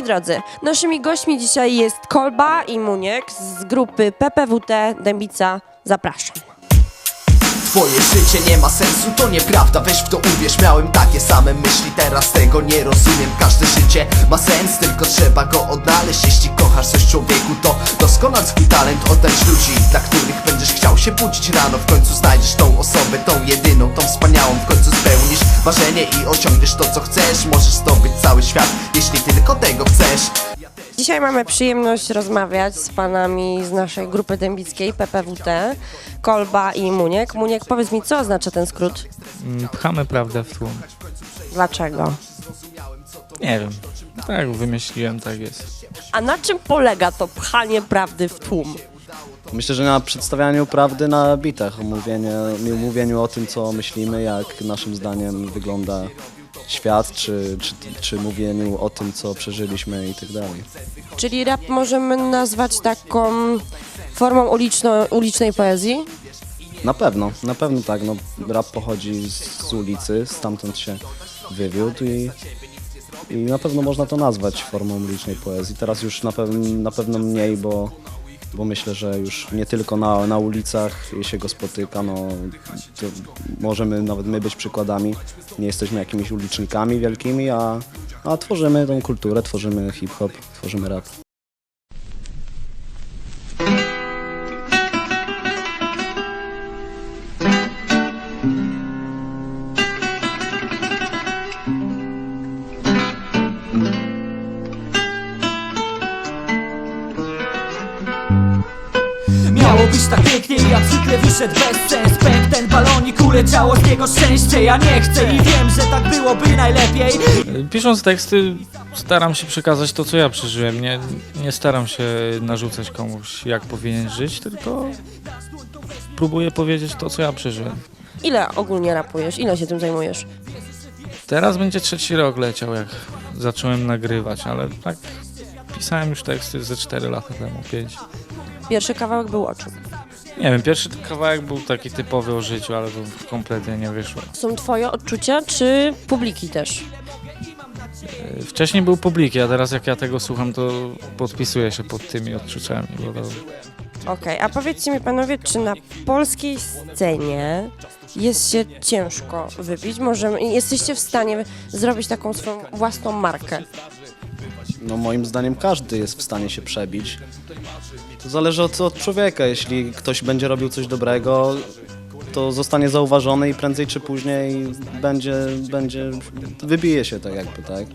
Moi drodzy, naszymi gośćmi dzisiaj jest Kolba i Muniek z grupy PPWT Dębica. Zapraszam. Twoje życie nie ma sensu, to nieprawda, weź w to uwierz. Miałem takie same myśli, teraz tego nie rozumiem. Każde życie ma sens, tylko trzeba go odnaleźć. Jeśli kochasz coś człowieku, to doskonal swój talent Oddać ludzi, dla których będziesz chciał się budzić rano. W końcu znajdziesz tą osobę, tą jedyną, tą wspaniałą. W końcu spełnisz marzenie i osiągniesz to co chcesz. Możesz zdobyć cały świat, jeśli tylko tego chcesz Dzisiaj mamy przyjemność rozmawiać z panami z naszej grupy dębickiej PPWT, Kolba i Muniek. Muniek, powiedz mi, co oznacza ten skrót? Mm, Pchamy prawdę w tłum. Dlaczego? Nie wiem. Tak wymyśliłem, tak jest. A na czym polega to pchanie prawdy w tłum? Myślę, że na przedstawianiu prawdy na bitach, mówienie, mówieniu o tym, co myślimy, jak naszym zdaniem wygląda świat, czy, czy, czy mówieniu o tym, co przeżyliśmy i tak dalej. Czyli rap możemy nazwać taką formą uliczno, ulicznej poezji? Na pewno, na pewno tak. No, rap pochodzi z, z ulicy, stamtąd się wywiódł i, i na pewno można to nazwać formą licznej poezji. Teraz już na, pew- na pewno mniej, bo, bo myślę, że już nie tylko na, na ulicach się go spotyka. No, możemy nawet my być przykładami. Nie jesteśmy jakimiś ulicznikami wielkimi, a, a tworzymy tą kulturę, tworzymy hip-hop, tworzymy rap. Tak pięknie i jak zwykle wyszedł bez sens Pęk ten balonik uleciało z niego szczęście Ja nie chcę i wiem, że tak byłoby najlepiej Pisząc teksty, staram się przekazać to, co ja przeżyłem. Nie, nie staram się narzucać komuś, jak powinien żyć, tylko próbuję powiedzieć to, co ja przeżyłem. Ile ogólnie rapujesz? Ile się tym zajmujesz? Teraz będzie trzeci rok leciał, jak zacząłem nagrywać, ale tak pisałem już teksty ze 4 lata temu, 5. Pierwszy kawałek był o czym? Nie wiem, pierwszy kawałek był taki typowy o życiu, ale to kompletnie nie wyszło. Są twoje odczucia, czy publiki też? Y, Wcześniej był publiki, a teraz jak ja tego słucham, to podpisuję się pod tymi odczuciami. Bo to Okej, a powiedzcie mi panowie, czy na polskiej scenie jest się ciężko wybić? Może jesteście w stanie zrobić taką swoją własną markę? No moim zdaniem każdy jest w stanie się przebić. To zależy od, od człowieka. Jeśli ktoś będzie robił coś dobrego, to zostanie zauważony i prędzej czy później będzie, będzie wybije się tak jakby, tak?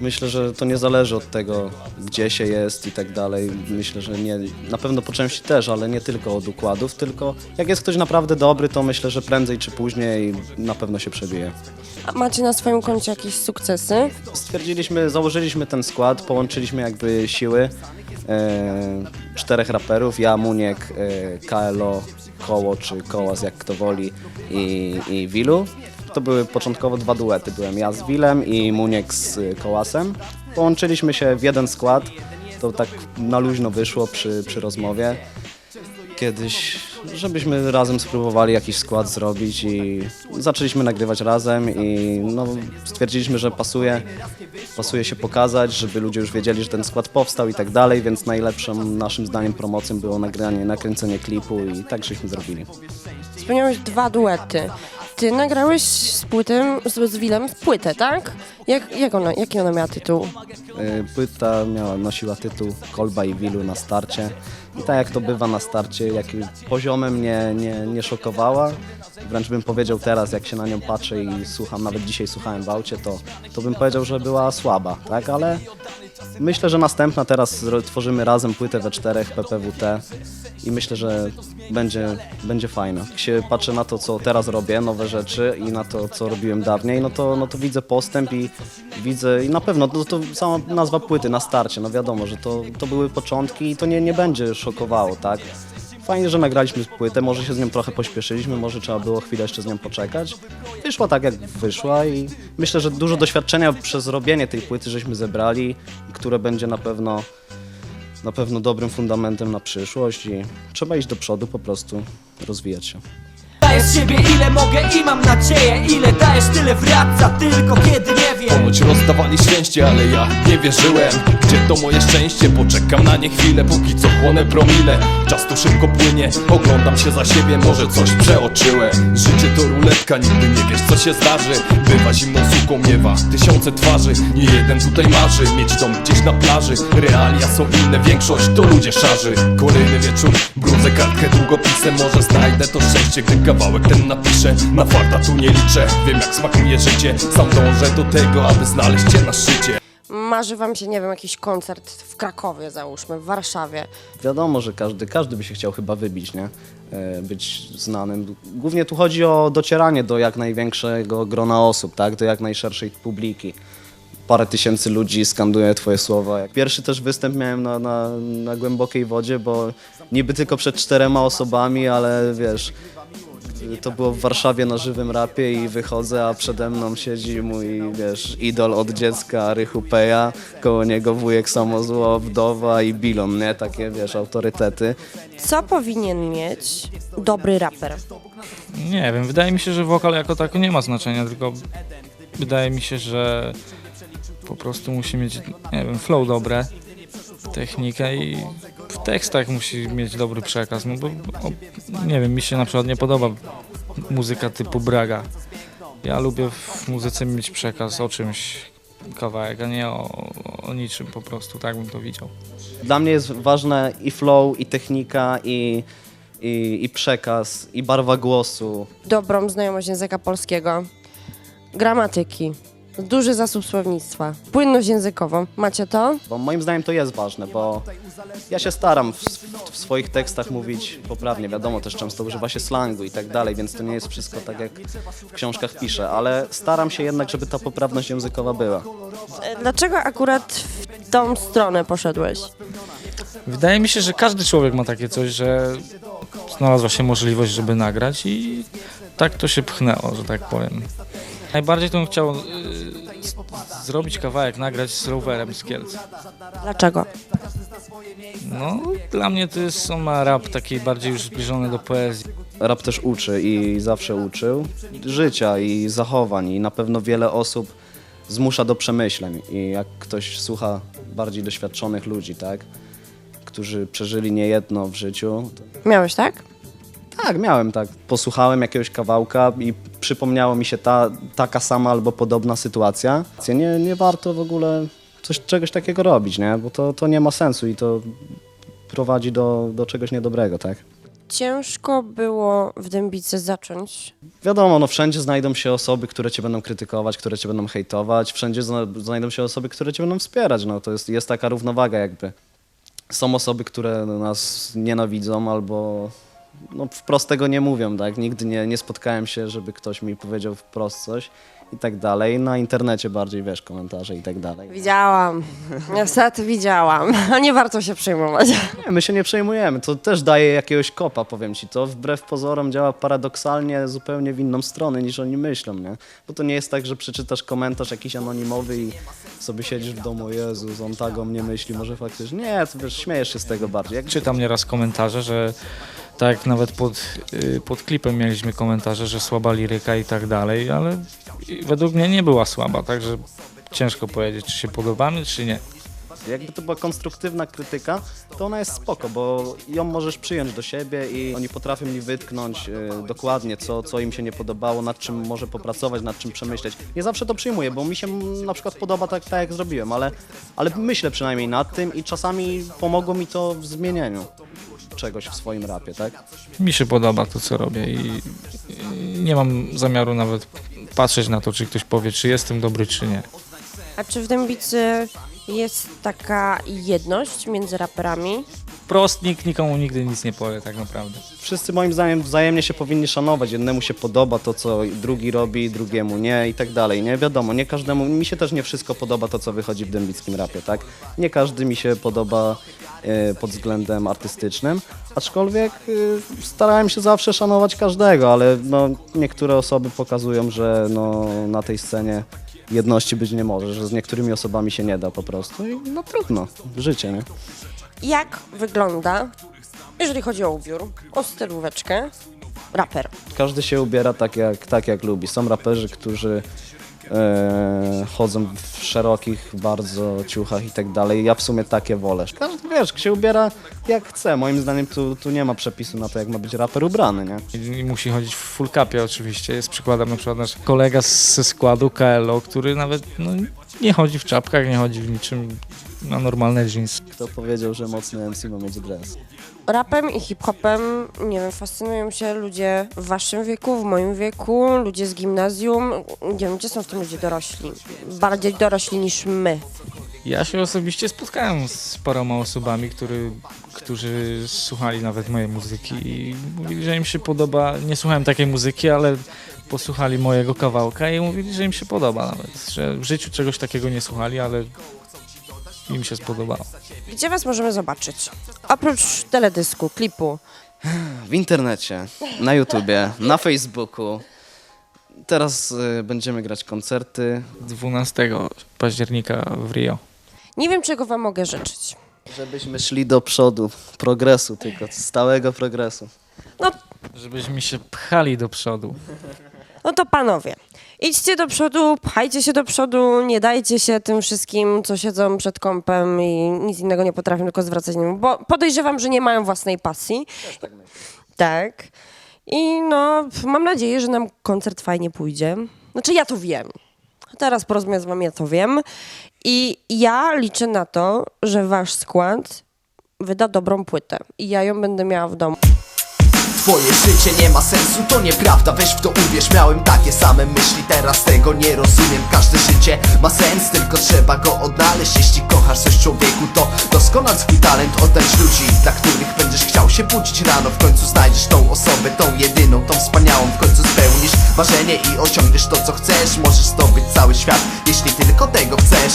Myślę, że to nie zależy od tego, gdzie się jest i tak dalej. Myślę, że nie, na pewno po części też, ale nie tylko od układów, tylko jak jest ktoś naprawdę dobry, to myślę, że prędzej czy później na pewno się przebije. A macie na swoim koncie jakieś sukcesy? Stwierdziliśmy, założyliśmy ten skład, połączyliśmy jakby siły e, czterech raperów, ja, Muniek, e, KLO, Koło czy Kołas, jak kto woli i, i Wilu. To były początkowo dwa duety, byłem ja z Wilem i Muniek z e, Kołasem. Połączyliśmy się w jeden skład, to tak na luźno wyszło przy, przy rozmowie kiedyś, żebyśmy razem spróbowali jakiś skład zrobić i zaczęliśmy nagrywać razem i no, stwierdziliśmy, że pasuje, pasuje się pokazać, żeby ludzie już wiedzieli, że ten skład powstał i tak dalej, więc najlepszą naszym zdaniem promocją było nagranie, nakręcenie klipu i tak żeśmy zrobili. Spełniałeś dwa duety. Ty nagrałeś z płytem, z, z Willem płytę, tak? Jak, jak ona, jaki ona miała tytuł? Y, Płyta miała, nosiła tytuł Kolba i Wilu na starcie. I tak jak to bywa na starcie, jak poziomem mnie nie, nie szokowała, wręcz bym powiedział teraz, jak się na nią patrzę i słucham, nawet dzisiaj słuchałem w aucie, to, to bym powiedział, że była słaba, tak? Ale myślę, że następna teraz tworzymy razem płytę we czterech PPWT i myślę, że będzie, będzie fajna. Jak się patrzę na to, co teraz robię, nowe rzeczy i na to, co robiłem dawniej, no to, no to widzę postęp i widzę i na pewno no to sama nazwa płyty na starcie, no wiadomo, że to, to były początki i to nie, nie będzie szokowało, tak? Fajnie, że nagraliśmy płytę, może się z nią trochę pośpieszyliśmy, może trzeba było chwilę jeszcze z nią poczekać. Wyszła tak, jak wyszła i myślę, że dużo doświadczenia przez robienie tej płyty żeśmy zebrali, które będzie na pewno na pewno dobrym fundamentem na przyszłość i trzeba iść do przodu, po prostu rozwijać się. Daję z siebie ile mogę i mam nadzieję Ile dajesz tyle wraca tylko kiedy nie wiem Ponoć rozdawali szczęście, ale ja nie wierzyłem to moje szczęście? Poczekam na nie chwilę Póki co chłonę promile. Czas tu szybko płynie Oglądam się za siebie, może coś przeoczyłem Życie to ruletka, nigdy nie wiesz co się zdarzy. Bywa zimną suką, miewa tysiące twarzy. Nie jeden tutaj marzy Mieć dom gdzieś na plaży. Realia są inne, większość to ludzie szarzy. Kolejny wieczór, brudzę kartkę długopisem. Może znajdę to szczęście, gdy kawałek ten napiszę. Na farta tu nie liczę, wiem jak smakuje życie. Sam dążę do tego, aby znaleźć cię na szczycie Marzy wam się, nie wiem, jakiś koncert w Krakowie załóżmy, w Warszawie. Wiadomo, że każdy, każdy by się chciał chyba wybić, nie? E, Być znanym. Głównie tu chodzi o docieranie do jak największego grona osób, tak? Do jak najszerszej publiki. Parę tysięcy ludzi skanduje twoje słowa. Pierwszy też występ miałem na, na, na głębokiej wodzie, bo niby tylko przed czterema osobami, ale wiesz, to było w Warszawie na żywym rapie i wychodzę, a przede mną siedzi mój, wiesz, idol od dziecka, Rychu Peja, koło niego wujek Samozło, Wdowa i Bilon, nie? Takie, wiesz, autorytety. Co powinien mieć dobry raper? Nie wiem, wydaje mi się, że wokal jako tako nie ma znaczenia, tylko wydaje mi się, że po prostu musi mieć, nie wiem, flow dobre, technikę i w tekstach musi mieć dobry przekaz, no bo o, nie wiem, mi się na przykład nie podoba muzyka typu Braga. Ja lubię w muzyce mieć przekaz o czymś, kawałek, a nie o, o niczym po prostu, tak bym to widział. Dla mnie jest ważne i flow, i technika, i, i, i przekaz, i barwa głosu. Dobrą znajomość języka polskiego, gramatyki, duży zasób słownictwa, płynność językową. Macie to? Bo moim zdaniem to jest ważne, bo ja się staram w, w swoich tekstach mówić poprawnie. Wiadomo, też często używa się slangu i tak dalej, więc to nie jest wszystko tak, jak w książkach piszę, ale staram się jednak, żeby ta poprawność językowa była. Dlaczego akurat w tą stronę poszedłeś? Wydaje mi się, że każdy człowiek ma takie coś, że znalazła się możliwość, żeby nagrać i tak to się pchnęło, że tak powiem. Najbardziej to bym chciał y, zrobić kawałek, nagrać z rowerem z Kielc. Dlaczego? No, dla mnie to jest, on ma rap taki bardziej już zbliżony do poezji. Rap też uczy i zawsze uczył życia i zachowań i na pewno wiele osób zmusza do przemyśleń i jak ktoś słucha bardziej doświadczonych ludzi, tak, którzy przeżyli niejedno w życiu, to Miałeś tak? Tak, miałem tak. Posłuchałem jakiegoś kawałka i przypomniało mi się ta, taka sama albo podobna sytuacja. Nie, nie warto w ogóle coś, czegoś takiego robić, nie? Bo to, to nie ma sensu i to prowadzi do, do czegoś niedobrego, tak? Ciężko było w Dębicy zacząć. Wiadomo, no wszędzie znajdą się osoby, które cię będą krytykować, które cię będą hejtować, wszędzie zna, znajdą się osoby, które cię będą wspierać, no to jest, jest taka równowaga jakby. Są osoby, które nas nienawidzą albo no wprost tego nie mówią, tak? Nigdy nie, nie spotkałem się, żeby ktoś mi powiedział wprost coś i tak dalej. Na internecie bardziej, wiesz, komentarze i tak dalej. Widziałam. Niestety widziałam. A nie warto się przejmować. Nie, my się nie przejmujemy, to też daje jakiegoś kopa, powiem ci. To wbrew pozorom działa paradoksalnie zupełnie w inną stronę niż oni myślą, nie? Bo to nie jest tak, że przeczytasz komentarz jakiś anonimowy i sobie siedzisz w domu, Jezus, on tak o mnie myśli, może faktycznie. Nie, to wiesz, śmiejesz się z tego bardziej. Jak Czytam nieraz komentarze, że tak nawet pod, y, pod klipem mieliśmy komentarze, że słaba liryka i tak dalej, ale według mnie nie była słaba, także ciężko powiedzieć, czy się podobamy, czy nie. Jakby to była konstruktywna krytyka, to ona jest spoko, bo ją możesz przyjąć do siebie i oni potrafią mi wytknąć y, dokładnie, co, co im się nie podobało, nad czym może popracować, nad czym przemyśleć. Nie zawsze to przyjmuję, bo mi się na przykład podoba tak, tak jak zrobiłem, ale, ale myślę przynajmniej nad tym i czasami pomogło mi to w zmienieniu czegoś w swoim rapie, tak? Mi się podoba to, co robię i, i nie mam zamiaru nawet patrzeć na to, czy ktoś powie, czy jestem dobry, czy nie. A czy w Dębicy jest taka jedność między raperami? Prost nikt nikomu nigdy nic nie powie tak naprawdę. Wszyscy moim zdaniem wzajemnie się powinni szanować. Jednemu się podoba to, co drugi robi, drugiemu nie i tak dalej. Nie wiadomo, nie każdemu, mi się też nie wszystko podoba to, co wychodzi w dębickim rapie, tak? Nie każdy mi się podoba e, pod względem artystycznym, aczkolwiek e, starałem się zawsze szanować każdego, ale no, niektóre osoby pokazują, że no, na tej scenie jedności być nie może, że z niektórymi osobami się nie da po prostu i no trudno, życie, nie? Jak wygląda, jeżeli chodzi o ubiór, o stylóweczkę, raper? Każdy się ubiera tak jak, tak jak lubi. Są raperzy, którzy e, chodzą w szerokich bardzo ciuchach i tak dalej. Ja w sumie takie wolę. Każdy, wiesz, się ubiera jak chce. Moim zdaniem tu, tu nie ma przepisu na to, jak ma być raper ubrany, nie? I, I musi chodzić w full capie oczywiście. Jest przykładem na przykład nasz kolega z- ze składu KLO, który nawet no, nie chodzi w czapkach, nie chodzi w niczym na normalne jeans. Kto powiedział, że mocny MC ma mieć dres? Rapem i hip-hopem, nie wiem, fascynują się ludzie w waszym wieku, w moim wieku, ludzie z gimnazjum. Nie wiem, gdzie są w tym ludzie dorośli? Bardziej dorośli niż my. Ja się osobiście spotkałem z paroma osobami, który, którzy słuchali nawet mojej muzyki i mówili, że im się podoba. Nie słuchałem takiej muzyki, ale posłuchali mojego kawałka i mówili, że im się podoba nawet. Że w życiu czegoś takiego nie słuchali, ale im się spodobało. Gdzie was możemy zobaczyć? Oprócz teledysku, klipu. W internecie, na YouTubie, na Facebooku. Teraz y, będziemy grać koncerty. 12 października w Rio. Nie wiem, czego wam mogę życzyć. Żebyśmy szli do przodu, progresu tylko, stałego progresu. No, Żebyśmy się pchali do przodu. no to panowie, idźcie do przodu, pchajcie się do przodu, nie dajcie się tym wszystkim, co siedzą przed kąpem i nic innego nie potrafią, tylko zwracać nim, bo podejrzewam, że nie mają własnej pasji. Tak. I no, mam nadzieję, że nam koncert fajnie pójdzie. Znaczy, ja to wiem. Teraz po rozmowie z wami ja to wiem. I ja liczę na to, że wasz skład wyda dobrą płytę. I ja ją będę miała w domu. Twoje życie nie ma sensu, to nieprawda, weź w to uwierz. Miałem takie same myśli, teraz tego nie rozumiem. Każde życie ma sens, tylko trzeba go odnaleźć. Jeśli kochasz coś człowieku, to doskonal swój talent. Oddać ludzi, dla których będziesz chciał się budzić rano. W końcu znajdziesz tą osobę, tą jedyną, tą wspaniałą. W końcu spełnisz marzenie i osiągniesz to co chcesz. Możesz zdobyć cały świat, jeśli tylko tego chcesz